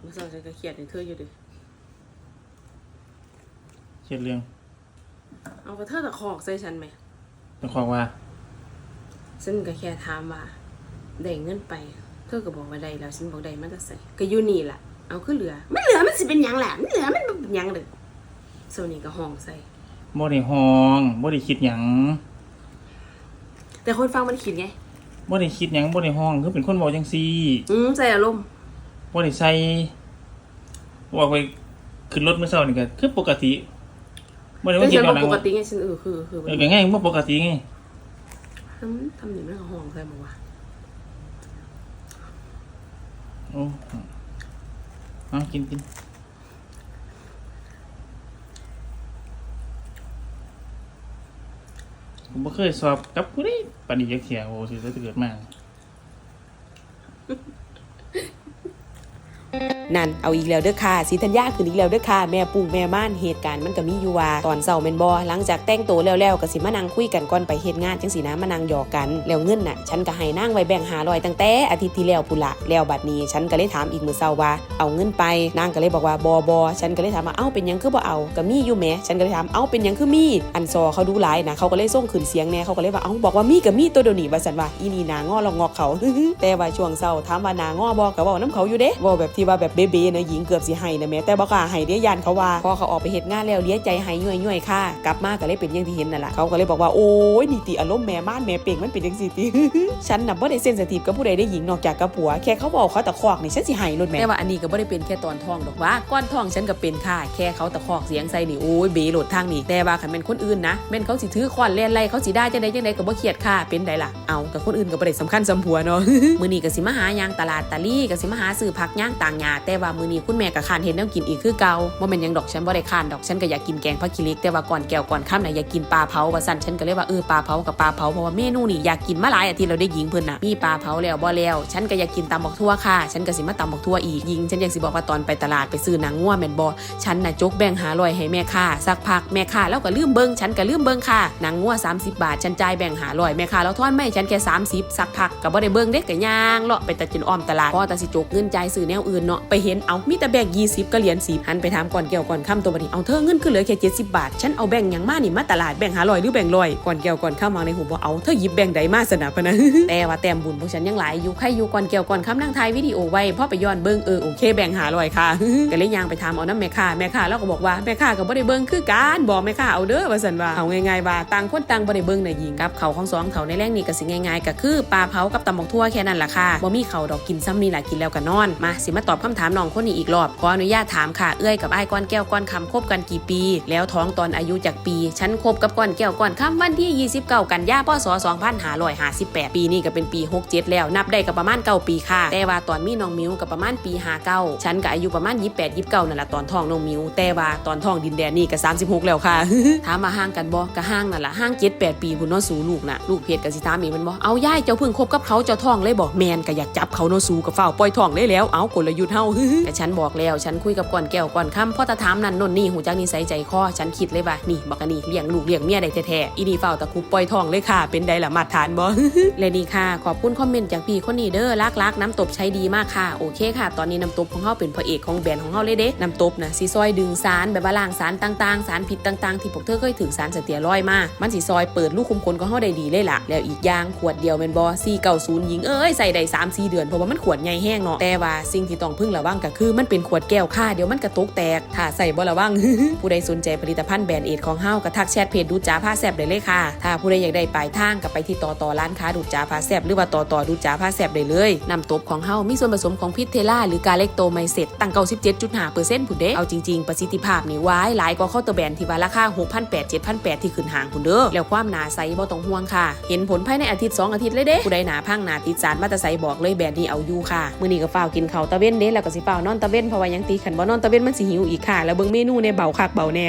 เมื่อเช้าฉันก็เครียดในเธออยู่ดิเช็ดเรื่องเอากระเธอตะคอกใส่ฉันไหมต้องความว่าฉันก็แค่ถามว่าได้เงินไป เธอก็บอกว่าได้แล้วฉันบอกได้มันจะใส่ก็อยู่นี่ล่ะ เอาขึ้นเหลือไม่เหลือมันสิเป็นหยังแหละไม่เหลือมันเป็นหยังเลยโซนี่ก็ห้องใส่บ่ได้ห้องบ่ได้คิดหยังแต่คนฟังมันคิดไงบ่ได้คิดหยังบ่ได้ห้องคือเป็นคนเว้าจังซี่อืมใส่อารมณ์ บ่ได้ใส่บอกไปขึ้นรถเมื่อเช้านี่ก็คือปกติบ่ได้แต่ว่าคิดฉันเอาบ่หนังปกติไงฉันเออคือคือเออก็ง่ายบ่ปกติไงทำทำนี่มันก็ห้องใส่บอกว่าโอ้เอากินกินผมบ่เคยสอบกับผู้ใดปานนี้จักเที่ยโอ้สิจะเกิดมา นั่นเอาอีกแล้วเด้อค่ะสีธัญญาขึ้นอีกแล้วเด้อค่ะแม่ปุ้งแม่ม่านเหตุการณ์มันก็มีอยู่ว่าตอนเช้าแมนบ่หลังจากแต่งตัวแล้วๆก็สิมานั่งคุยกันก่อนไปเฮ็ดงานจังสินะมานั่งหยอกกัน แล้วเงินน่ะ ฉันก็ให้นางไว้แบ่ง500ตั้งแต่อาทิตย์ที่แล้วพุ่นละแล้วบัดนี้ ฉันก็เลยถามอีกมือเช้าว่าเอาเงินไปนางก็เลยบอกว่าบ่บ่ฉันก็เลยถามว่าเอ้าเป็นยังคือบ่เอาก็มีอยู่แหมฉันก็เลยถามเอ้าเป็นยังคือมี อันซอเขาดูหลายนะเขาก็เลยส่งขึ้นเสียงแน่เขาก็เลยว่าเอ้าบอกว่ามีก็มีตัวเดียวนี้ว่าซั่นว่าอีนี่นางอลองงอเขาแต่ว่าช่วงเช้าถามว่านางอบ่ก็เว้านํเขาอยู่เด้เว้าแบบที่ว่าแบบเบ๊ๆนะหญิงเกือบสิให้นะแม่แต่บ่กล้าให้เด้ยานเขาว่าพอเขาออกไปเฮ็ดงานแล้วเลี้ยใจให้ย่อยๆค่ะ กลับมาก็เลยเป็นอย่างที่เห็นนั่นแหละเขาก็เลยบอกว่าโอ้ยนี่ติอารมณ์แม่ม่านแม่เป่งมันเป็นจังซี่ติฉันน่ะบ่ได้เซนซิทีฟกับผู้ใดได้หญิงนอกจากกับผัวแค่เขาบอกเขาตะคอกนี่ฉันสิให้รถแม่แต่ว่าอันนี้ก็บ่ได้เป็นแค่ตอนท้องดอกว่าก้อนท้องฉันก็เป็นค่ะแค่เขาตะคอกเสียงใส่นี่โอ้ยเบโหลดทางนี่แต่ว่าคันเป็นคนอื่นนะแม่นเขาสิถือค้อนแล่นไล่เขาสิได้จังไดจังไดก็บ่เครียดค่ะเป็นไดล่ะเอากับคนอื่นก็บ่ได้สำคัญสำผัวเนาะมื้อนี้ก็สิมาหายางตลาดตะลี่ก็สิมาหาซื้อผักย่างตางหญ้าแต่ว่ามื้อนี้คุณแม่ก็คานเห็นแนวกินอีกคือเก่าบ่แม่นหยังดอกฉันบ่ได้คานดอกฉันก็อยากกินแกงผักขี้เหล็กแต่ว่าก่อนแก้วก่อนค่ำน่ะอยากกินปลาเผาว่าซั่นฉันก็เลยว่าเออปลาเผากับปลาเผาเพราะว่าเมนูนี่อยากกินมาหลายอาทิตย์เราได้หญิงเพิ่นน่ะมีปลาเผาแล้วบ่แล้วฉันก็อยากกินตำบักทั่วค่ะ ฉันก็สิมาตำบักทั่วอีกหญิงฉันอยากสิบอกว่าตอนไปตลาดไปซื้อหนังงัวแม่นบ่ฉันน่ะจกแบ่งหาลอยให้แม่ค้าสักพักแม่ค้าแล้วก็ลืมเบิ่งฉันก็ลืมเบิ่งค่ะหนังงัว30 บาท ฉันจ่ายแบ่งหาลอยแม่ค้าแล้วทอนไม่ฉันแค่30สักพักก็บ่ได้เบิ่งเด้ก็ย่างเลาะไปแต่จนอ้อมตลาดพอแต่สิจกเงินจ่ายซื้อแนวอื่นเนาะไปเห็นเอามีแต่แบ่ง20ก็เหรียญ10หันไปถามก่อนเกี่ยวก่อนคำตัวบัดนี้เอาเธอเงินขึ้นเหลือแค่70บบาท ฉันเอาแบ่งหยังมานี่มาตลาดแบ่งหาลอยหรือแบ่งลอยก่อนเกี่ยวก่อนคำวางในหูบ่เอาเธอหยิบแบ่งใดมาสนะพนะแต่ว่าแต้มบุญพวกฉันยังหลายอยู่ใครอยู่ก่อนเกี่ยวก่อนคำนั่งทายวิดีโอไว้พ่อไปย้อนเบิ่งเออโอเคแบ่งหาลอยค่ะก็เลยยางไปถามเอาน้ำแม่ค้าแม่ค้าแล้วก็บอกว่าแม่ค้าก็บ่ได้เบิ่งคือกันบอกแม่ค้าเอาเด้อว่าซั่นว่าเอาง่ายๆว่าต่างคนต่างบ่ได้เบิ่งน่ะหญิงกับเขาของสองเขาในแรงนี่ก็สิง่ายๆก็คือปลาเผากับตำบักทั่วแค่นั้นล่ะค่ะบ่มีเขาดอกกินซ้ำนี่ล่ะกินแล้วก็นอนมาสิมาตอบคำถามน้องคนนี้อีกรอบขออนุญาตถามค่ะเอื้อยกับไอ้ก้อนแก้วก้อนคำคบกันกี่ปี แล้วท้องตอนอายุจากปีฉันคบกับก้อนแก้วก้อนคำวันที่ 29 กันยาพศ2558 ปีนี้ก็เป็นปี 67 แล้ว นับได้ก็ประมาณ 9 ปีค่ะ แต่ว่าตอนมีน้องมิวก็ประมาณปี59ฉันก็อายุประมาณ 28 29นั่นแหละตอนท้องน้องมิวแต่ว่าตอนท้องดินแดนนี่ก็36 แล้วค่ะถามมาห่างกันบ่ก็ห่างนั่นแหละห่าง7-8 ปีพุ่นเนาะสู่ลูกน่ะลูกเพจก็สิถามอีมันบ่เอาย่ายเจ้าเพิ่งคบกับเขาเจ้าท้องเลยบ่แมนก็อยากจับเขาเนาะสู่กับเฝ้าปล่อยท้องเลยแล้วเอากลยุทธ์เฮาแต่ฉันบอกแล้วฉันคุยกับก่อนแก้วก่อนค่ำพ่อตาถามนั่นนนนี่หูจักนิสัยใจคอฉันคิดเลยว่านี่บักอันนี่เลี้ยงลูกเลี้ยงเมียได้แท้ๆอีนี่เฝ้าตะคุบปล่อยท้องเลยค่ะ เป็นไดละมาตรฐานบ่เลยนี่ค่ะ ขอบคุณคอมเมนต์จากพี่คนนี้เด้อรักรักๆน้ำตบใช้ดีมากค่ะโอเคค่ะ ตอนนี้น้ำตบของเฮาเป็นพระเอกของแบรนด์ของเฮาเลยเด้น้ำตบนะสิซอยดึงสารแบบว่าล้างสารต่างๆ สารพิษต่างๆ ที่พวกเธอเคยถือสารสเตียรอยด์มามันสิซอยเปิดลูกคุมขนของเฮาได้ดีเลยล่ะแล้วอีกอย่างขวดเดียวแมนบ่490หญิงเอ้ยใส่ได้3 4เดือนเพราะว่ามันขวดใหญ่แห้งเนาะแต่ว่าสิ่งที่ต้ององพึ่งระวังก็คือมันเป็นขวดแก้วค่ะเดี๋ยวมันกระตุกแตกถ้าใส่บ่ระวัง ผู้ใดสนใจผลิตภัณฑ์แบรนด์เอทของเฮาก็ทักแชทเพจดูจ้าผ้าแซบได้เลยค่ะ ถ้าผู้ใดอยากได้ปลายทางก็ไปที่ต่อต่อร้านค้าดูจ้าผ้าแซบหรือว่าต่อต่อดูจ้าผ้าแซบได้เลยน้ำตบของเฮามีส่วนผสมของพิษเทล่าหรือกาเล็กโตไมเซตตั้ง 97.5%ผุนเด้เอาจริงๆประสิทธิภาพนี่ว้ายหลายกว่าเคาตอร์แบรนด์ที่ว่าราคา6,800 7,800ที่ขึ้นห่างผุนเด้อแล้วความหนาใสบ่ต้องห่วงค่ะ เห็นผลภายในอาทิตย์สอาทิตย์เลยเด้ผู้ใดหนาพังหนาติดสารมาตะไซบอกเลยแบรนด์นี้เอาอยู่ค่ะมื้อนี้ก็ฝ้าวกินข้าวตะเว้นเด้แล้วก็สิฝ้านอนตะเว้นเพราะว่ายังตีขันบ่นอนตะเว้นมันสิหิวอีกค่ะ แล้วเบิ่งเมนูในเบาคักเบาแน่